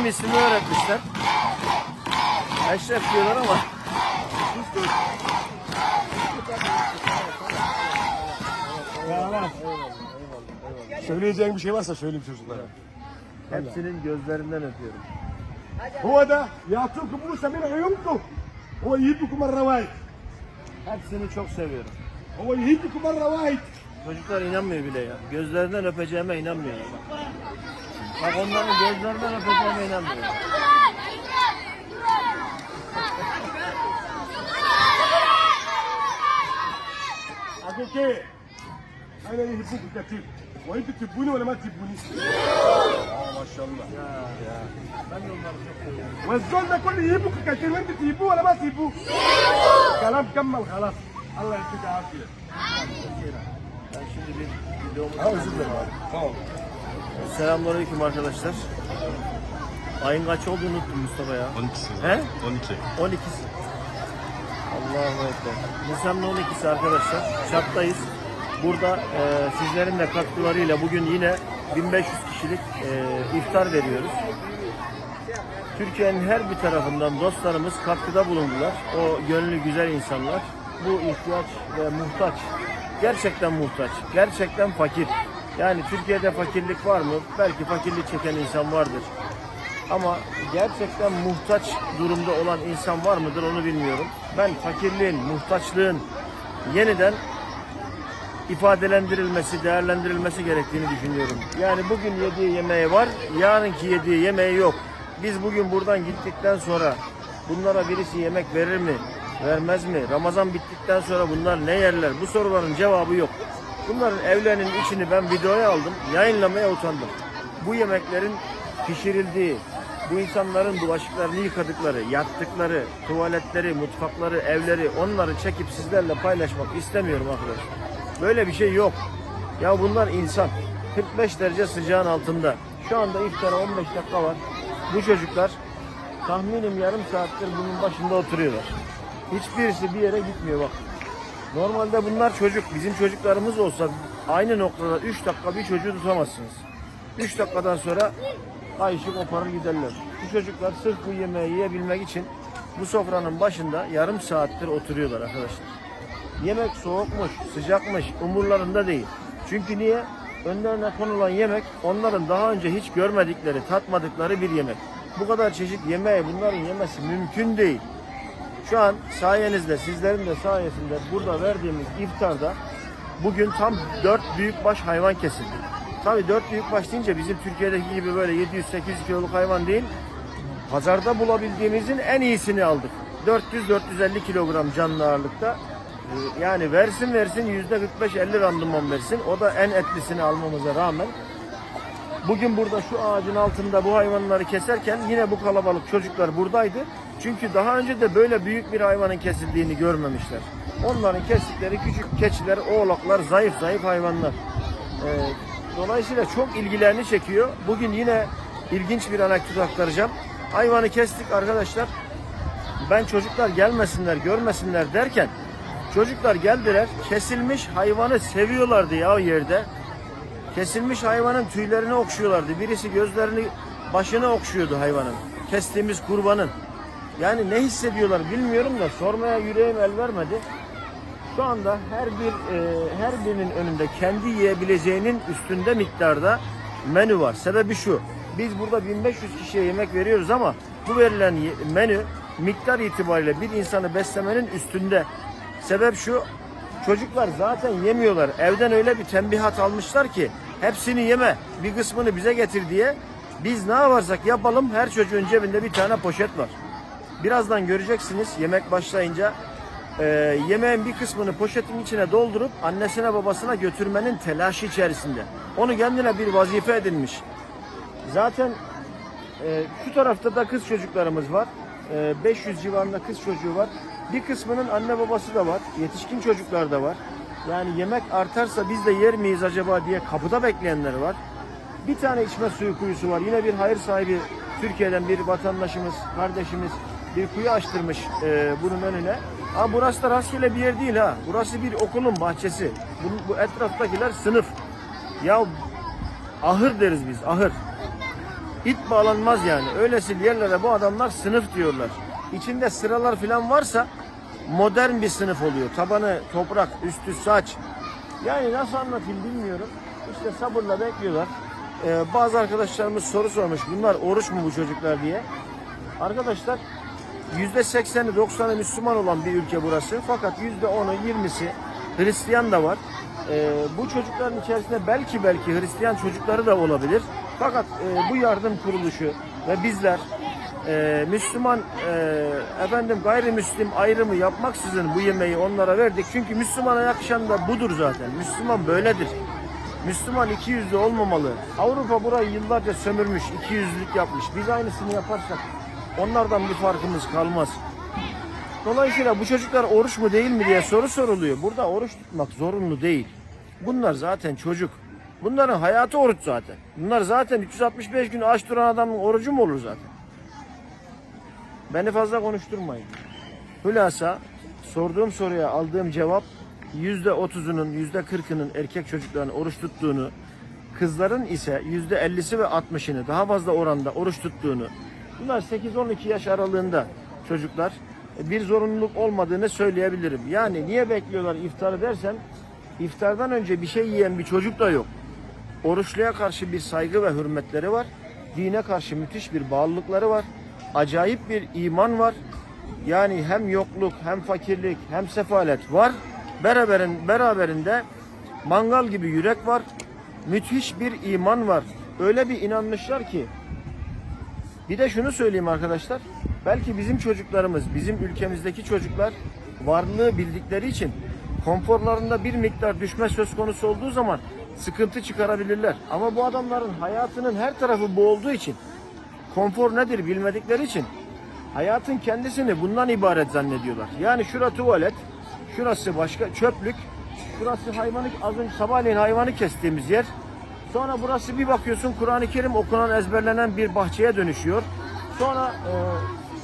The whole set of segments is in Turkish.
benim ismimi öğretmişler. Eşref diyorlar ama. Söyleyeceğin bir şey varsa söyleyeyim çocuklara. Hepsinin gözlerinden öpüyorum. Huvada yatırkı bulursa beni ayımdı. Hava iyi bir kumar ravayt. Hepsini çok seviyorum. Hava iyi bir kumar ravayt. Çocuklar inanmıyor bile ya. Gözlerinden öpeceğime inanmıyor. Bak onların gözlerine de tutmama inanmıyorum. أنا اللي يحبوك أنت تحب وأنت تحبوني ولا ما تحبوني؟ ما شاء الله والزول ده كله يحبك كتير وأنت تحبوه ولا ما تحبوه؟ كلام كمل خلاص الله يديك العافية. عافية. Selamünaleyküm arkadaşlar. Ayın kaç olduğunu unuttum Mustafa ya. 12'si. He? 12. 12'si. Allahu Ekber. Nisan'ın 12'si arkadaşlar. Şarttayız. Burada e, sizlerin de katkılarıyla bugün yine 1500 kişilik e, iftar veriyoruz. Türkiye'nin her bir tarafından dostlarımız katkıda bulundular. O gönlü güzel insanlar. Bu ihtiyaç ve muhtaç. Gerçekten muhtaç. Gerçekten fakir. Yani Türkiye'de fakirlik var mı? Belki fakirlik çeken insan vardır. Ama gerçekten muhtaç durumda olan insan var mıdır onu bilmiyorum. Ben fakirliğin, muhtaçlığın yeniden ifadelendirilmesi, değerlendirilmesi gerektiğini düşünüyorum. Yani bugün yediği yemeği var, yarınki yediği yemeği yok. Biz bugün buradan gittikten sonra bunlara birisi yemek verir mi, vermez mi? Ramazan bittikten sonra bunlar ne yerler? Bu soruların cevabı yok. Bunların evlerinin içini ben videoya aldım, yayınlamaya utandım. Bu yemeklerin pişirildiği, bu insanların bulaşıklarını yıkadıkları, yattıkları, tuvaletleri, mutfakları, evleri onları çekip sizlerle paylaşmak istemiyorum arkadaşlar. Böyle bir şey yok. Ya bunlar insan. 45 derece sıcağın altında. Şu anda iftara 15 dakika var. Bu çocuklar tahminim yarım saattir bunun başında oturuyorlar. Hiçbirisi bir yere gitmiyor bak. Normalde bunlar çocuk. Bizim çocuklarımız olsa aynı noktada 3 dakika bir çocuğu tutamazsınız. 3 dakikadan sonra kayışı koparır giderler. Bu çocuklar sırf bu yemeği yiyebilmek için bu sofranın başında yarım saattir oturuyorlar arkadaşlar. Yemek soğukmuş, sıcakmış umurlarında değil. Çünkü niye? Önlerine konulan yemek onların daha önce hiç görmedikleri, tatmadıkları bir yemek. Bu kadar çeşit yemeği bunların yemesi mümkün değil. Şu an sayenizde, sizlerin de sayesinde burada verdiğimiz iftarda bugün tam 4 büyükbaş hayvan kesildi. Tabii 4 büyükbaş deyince bizim Türkiye'deki gibi böyle 700-800 kiloluk hayvan değil. Pazarda bulabildiğimizin en iyisini aldık. 400-450 kilogram canlı ağırlıkta. Ee, Yani versin versin yüzde 45-50 randıman versin. O da en etlisini almamıza rağmen. Bugün burada şu ağacın altında bu hayvanları keserken yine bu kalabalık çocuklar buradaydı. Çünkü daha önce de böyle büyük bir hayvanın kesildiğini görmemişler. Onların kestikleri küçük keçiler, oğlaklar, zayıf zayıf hayvanlar. Ee, dolayısıyla çok ilgilerini çekiyor. Bugün yine ilginç bir anekdot aktaracağım. Hayvanı kestik arkadaşlar. Ben çocuklar gelmesinler, görmesinler derken çocuklar geldiler. Kesilmiş hayvanı seviyorlardı ya o yerde. Kesilmiş hayvanın tüylerini okşuyorlardı. Birisi gözlerini, başını okşuyordu hayvanın. Kestiğimiz kurbanın. Yani ne hissediyorlar bilmiyorum da sormaya yüreğim el vermedi. Şu anda her bir e, her birinin önünde kendi yiyebileceğinin üstünde miktarda menü var. Sebebi şu. Biz burada 1500 kişiye yemek veriyoruz ama bu verilen menü miktar itibariyle bir insanı beslemenin üstünde. Sebep şu. Çocuklar zaten yemiyorlar. Evden öyle bir tembihat almışlar ki hepsini yeme. Bir kısmını bize getir diye. Biz ne yaparsak yapalım her çocuğun cebinde bir tane poşet var. Birazdan göreceksiniz yemek başlayınca e, yemeğin bir kısmını poşetin içine doldurup annesine babasına götürmenin telaşı içerisinde. Onu kendine bir vazife edinmiş. Zaten e, şu tarafta da kız çocuklarımız var. E, 500 civarında kız çocuğu var. Bir kısmının anne babası da var. Yetişkin çocuklar da var. Yani yemek artarsa biz de yer miyiz acaba diye kapıda bekleyenler var. Bir tane içme suyu kuyusu var. Yine bir hayır sahibi Türkiye'den bir vatandaşımız, kardeşimiz bir kuyu açtırmış e, bunun önüne. Ama burası da rastgele bir yer değil ha. Burası bir okulun bahçesi. Bu, bu etraftakiler sınıf. Ya ahır deriz biz, ahır. İt bağlanmaz yani. Öylesi yerlere bu adamlar sınıf diyorlar. İçinde sıralar falan varsa modern bir sınıf oluyor. Tabanı toprak, üstü saç. Yani nasıl anlatayım bilmiyorum. İşte sabırla bekliyorlar. Ee, bazı arkadaşlarımız soru sormuş. Bunlar oruç mu bu çocuklar diye. Arkadaşlar %80'i 90'ı Müslüman olan bir ülke burası. Fakat %10'u 20'si Hristiyan da var. Ee, bu çocukların içerisinde belki belki Hristiyan çocukları da olabilir. Fakat e, bu yardım kuruluşu ve bizler e, Müslüman e, efendim gayrimüslim ayrımı yapmaksızın bu yemeği onlara verdik. Çünkü Müslümana yakışan da budur zaten. Müslüman böyledir. Müslüman iki yüzlü olmamalı. Avrupa burayı yıllarca sömürmüş, iki yüzlülük yapmış. Biz aynısını yaparsak onlardan bir farkımız kalmaz. Dolayısıyla bu çocuklar oruç mu değil mi diye soru soruluyor. Burada oruç tutmak zorunlu değil. Bunlar zaten çocuk. Bunların hayatı oruç zaten. Bunlar zaten 365 gün aç duran adamın orucu mu olur zaten? Beni fazla konuşturmayın. Hülasa sorduğum soruya aldığım cevap yüzde otuzunun, yüzde kırkının erkek çocukların oruç tuttuğunu, kızların ise yüzde ellisi ve altmışını daha fazla oranda oruç tuttuğunu, bunlar 8-12 yaş aralığında çocuklar bir zorunluluk olmadığını söyleyebilirim. Yani niye bekliyorlar iftarı dersen, iftardan önce bir şey yiyen bir çocuk da yok. Oruçluya karşı bir saygı ve hürmetleri var. Dine karşı müthiş bir bağlılıkları var. Acayip bir iman var. Yani hem yokluk, hem fakirlik, hem sefalet var. Beraberin, beraberinde mangal gibi yürek var. Müthiş bir iman var. Öyle bir inanmışlar ki. Bir de şunu söyleyeyim arkadaşlar. Belki bizim çocuklarımız, bizim ülkemizdeki çocuklar varlığı bildikleri için konforlarında bir miktar düşme söz konusu olduğu zaman sıkıntı çıkarabilirler. Ama bu adamların hayatının her tarafı bu olduğu için konfor nedir bilmedikleri için hayatın kendisini bundan ibaret zannediyorlar. Yani şura tuvalet, şurası başka çöplük, şurası hayvanı az önce sabahleyin hayvanı kestiğimiz yer. Sonra burası bir bakıyorsun Kur'an-ı Kerim okunan ezberlenen bir bahçeye dönüşüyor. Sonra e,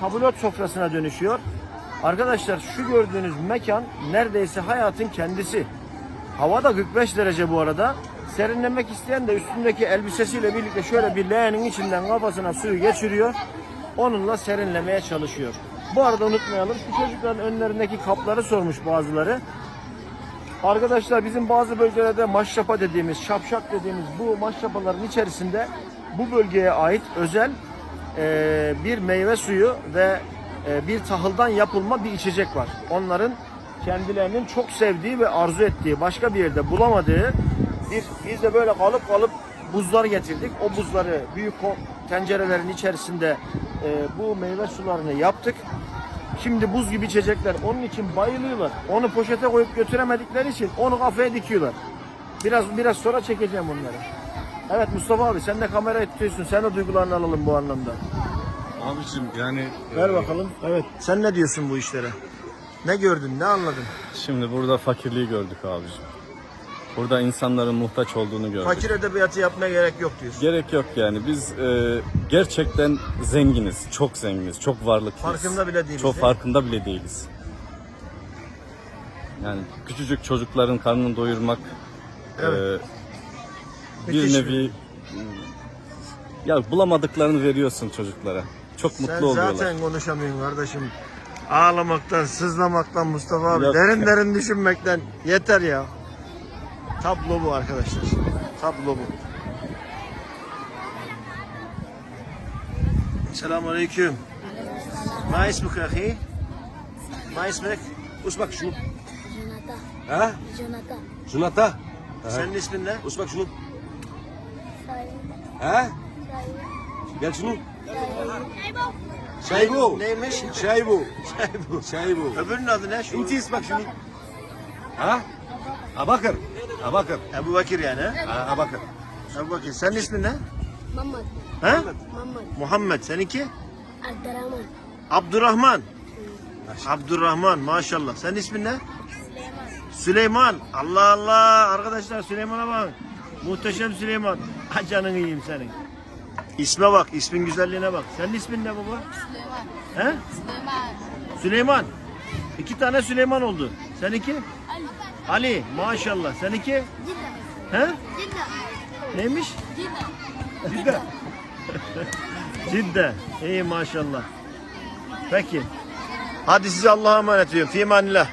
tabulot sofrasına dönüşüyor. Arkadaşlar şu gördüğünüz mekan neredeyse hayatın kendisi. Hava da 45 derece bu arada. Serinlemek isteyen de üstündeki elbisesiyle birlikte şöyle bir leğenin içinden kafasına suyu geçiriyor. Onunla serinlemeye çalışıyor. Bu arada unutmayalım şu çocukların önlerindeki kapları sormuş bazıları. Arkadaşlar bizim bazı bölgelerde maşrapa dediğimiz, şapşak dediğimiz bu maşrapaların içerisinde bu bölgeye ait özel e, bir meyve suyu ve e, bir tahıldan yapılma bir içecek var. Onların kendilerinin çok sevdiği ve arzu ettiği, başka bir yerde bulamadığı bir biz de böyle kalıp kalıp buzlar getirdik. O buzları büyük tencerelerin içerisinde e, bu meyve sularını yaptık. Şimdi buz gibi içecekler. Onun için bayılıyorlar. Onu poşete koyup götüremedikleri için onu kafaya dikiyorlar. Biraz biraz sonra çekeceğim onları. Evet Mustafa abi sen de kamerayı tutuyorsun. Sen de duygularını alalım bu anlamda. Abicim yani Ver e, bakalım. Evet. Sen ne diyorsun bu işlere? Ne gördün? Ne anladın? şimdi burada fakirliği gördük abicim. Burada insanların muhtaç olduğunu gördük. Fakir edebiyatı yapmaya gerek yok diyorsun. Gerek yok yani biz e, gerçekten zenginiz, çok zenginiz, çok varlıklıyız. Farkında bile değiliz, Çok değil farkında bile değiliz. Yani küçücük çocukların karnını doyurmak Evet. e, bir Müthiş. nevi ya bulamadıklarını veriyorsun çocuklara. Çok mutlu Sen oluyorlar. zaten konuşamıyorsun kardeşim. Ağlamaktan, sızlamaktan Mustafa abi. Yok. Derin derin düşünmekten yeter ya. Tablo bu arkadaşlar. Tablo bu. Selamun Aleyküm. Mais mi kahi? Mais mi? Usmak şunu. Ha? Junata. Junata. Senin ismin ne? Usmak şunu. Ha? Gel şunu. Şaybu. Neymiş? Şaybu. Şaybu. Şaybu. Öbürünün adı ne? Şu? İnti ismak şunu. Ha? Abakır. Abakır. Ebu Bakir yani. Evet. Abakır. Ebu Bakir. Senin ismin ne? Muhammed. Ha? Muhammed. Muhammed. Seninki? Abdurrahman. Abdurrahman. Maşallah. Abdurrahman maşallah. Senin ismin ne? Süleyman. Süleyman. Allah Allah. Arkadaşlar Süleyman'a bak. Muhteşem Süleyman. Ha canını yiyeyim senin. İsme bak. ismin güzelliğine bak. Senin ismin ne baba? Süleyman. He? Süleyman. Süleyman. İki tane Süleyman oldu. Seninki? Ali maşallah. Seninki? Cidda. He? Cidda. Neymiş? Cidda. Cidda. Cidde. İyi maşallah. Peki. Hadi size Allah'a emanet ediyorum. Fimanillah.